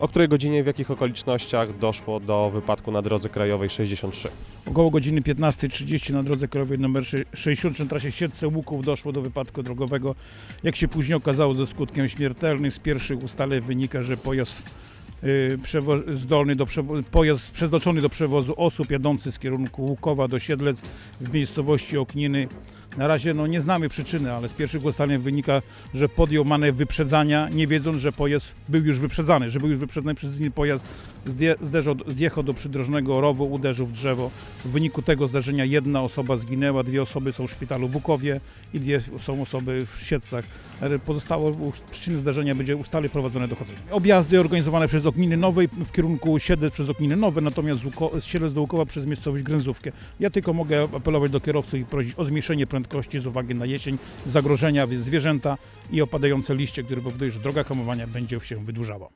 O której godzinie, w jakich okolicznościach doszło do wypadku na drodze krajowej 63? Około godziny 15.30 na drodze krajowej nr 60 na trasie Siedlce Łuków doszło do wypadku drogowego. Jak się później okazało ze skutkiem śmiertelnym, z pierwszych ustaleń wynika, że pojazd zdolny do pojazd przeznaczony do przewozu osób jadący z kierunku Łukowa do Siedlec w miejscowości Okniny. Na razie no, nie znamy przyczyny, ale z pierwszych ustaleń wynika, że podjął manewr wyprzedzania, nie wiedząc, że pojazd był już wyprzedzany, że był już wyprzedzany przez inny pojazd, zderzał, zjechał do przydrożnego rowu, uderzył w drzewo. W wyniku tego zdarzenia jedna osoba zginęła, dwie osoby są w szpitalu w Łukowie i dwie są osoby w Siedcach. Ale Pozostałe przyczyny zdarzenia będzie ustale prowadzone dochodzenie. Objazdy organizowane przez Okniny Nowej w kierunku Siedlec przez Okniny Nowe, natomiast z Siedlec do Łukowa przez miejscowość Gręzówkę. Ja tylko mogę apelować do kierowców i prosić o zmniejszenie prędkości z uwagi na jesień, zagrożenia zwierzęta i opadające liście, które powodują, że droga hamowania będzie się wydłużała.